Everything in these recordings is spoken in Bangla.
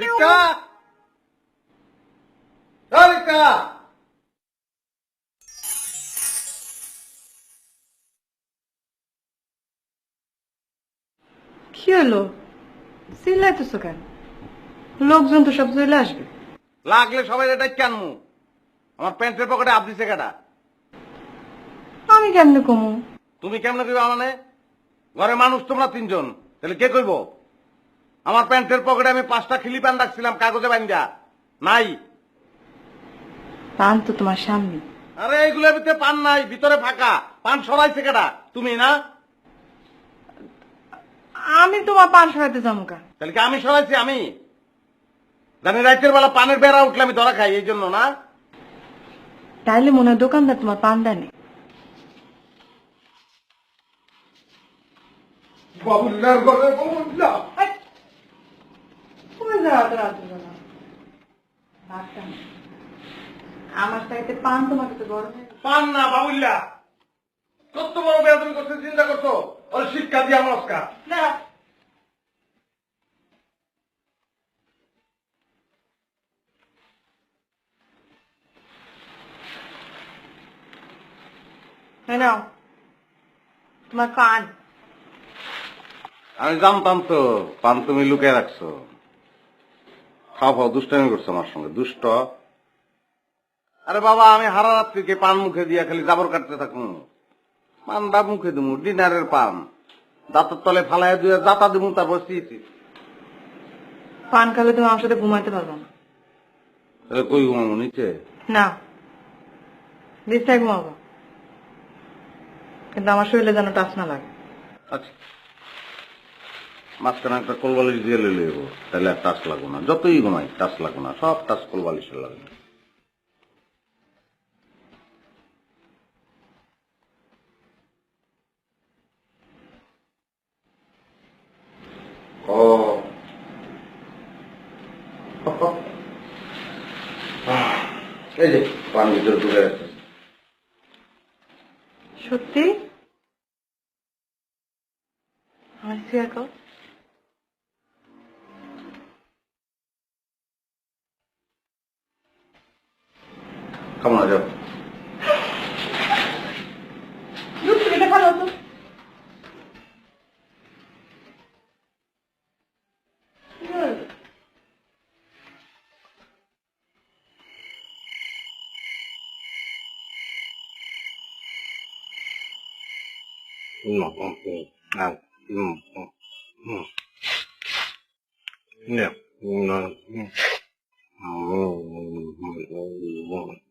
দীক্ষা ও দীক্ষা কি হলো? চিল্লাইতেছো কেন? লোকজন তো সব চলে আসবে। লাগলে সবাই এটা কেনমু আমার প্যান্টের পকেটে আপ দিছে কেটা আমি কেমনে কমু? তুমি কেমনে কইবা মানে? ঘরে মানুষ তোমরা তিনজন। তাহলে কে কইব? আমার প্যান্টের পকেটে আমি পাঁচটা খিলি প্যান্ট রাখছিলাম কাগজে বান্ধা নাই। পান তো তোমার সামনে। আরে এইগুলোর ভিতরে পান নাই ভিতরে ফাঁকা। পান সরাইছে কেটা তুমি না? আমি তোমার পান সরাইতে যাব কা? তাহলে কি আমি সরাইছি আমি? জানি রাতের বেলা পানের বেড়া উঠলে আমি ধরা খাই এই জন্য না? তাইলে মনে হয় দোকানদার তোমার পান দেয় না। বাবুল্লার ঘরে বাবুল্লা না। আমার চাইতে পান তোমার কাছে বড় পান না বাবুল্লা কত বড় বেদন করতে চিন্তা করতো ওর শিক্ষা দিয়া না। নাও তোমার পান। আমি জানতাম তো পান তুমি লুকিয়ে রাখছো। খাও খাও দুষ্টামি করছ আমার সঙ্গে দুষ্ট। আরে বাবা আমি হারা রাত্রিকে পান মুখে দিয়া খালি জাবর কাটতে থাকুন পানটা মুখে দিমু ডিনারের পান। দাঁতের তলে ফালাই দুয়ে দাতা দিমু তারপর পান খালে তুমি আমার সাথে ঘুমাইতে পারবে না। কই ঘুমাবো নিচে? না। বিছায় ঘুমাবো। কিন্তু আমার শরীরে যেন টাচ না লাগে। আচ্ছা। মাঝখানে একটা কোলবালিশ দিয়ে লইলে যাব তাহলে আর টাচ লাগবো না। যতই ঘুমাই টাচ লাগবো না। সব টাচ কোলবালিশের লাগবে। ও। এই যে পান ভিতরে ঢুকে গেছে। সত্যি? আমার শেয়ার কেমন আছো এটা ভালো হতো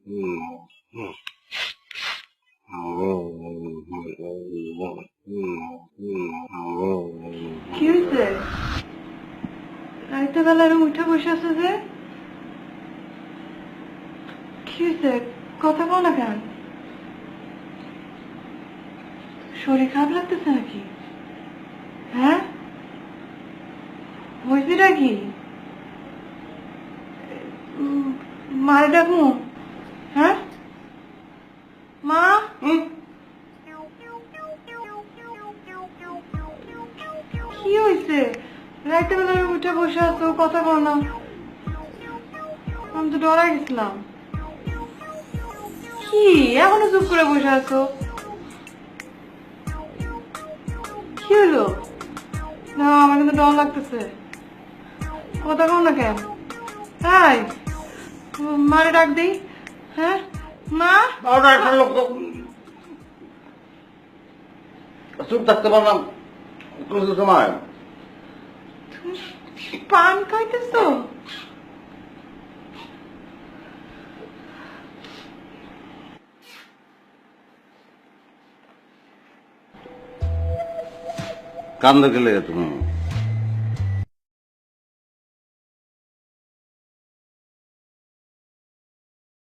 কি রাইতে বেলা উঠে বসে আছে যে? কথা কও না শরীর খারাপ লাগতেছে নাকি? হ্যাঁ? হয়েছেটা কি? মারে ডাকবো রাইতে বেলা উঠে বসে আছো, কথা বল না। আমি তো ডরা গেছিলাম। কি? এখনও চুপ করে বসে আছো? কি হলো? না, আমার কিন্তু ডর লাগতেছে। কথা কও না কেন? তাই মারে ডাক দিই। হ্যাঁ? মা? চুপ থাকতে পারলাম। সময়? পান খাইতেছ কান্দে গেলে তুমি?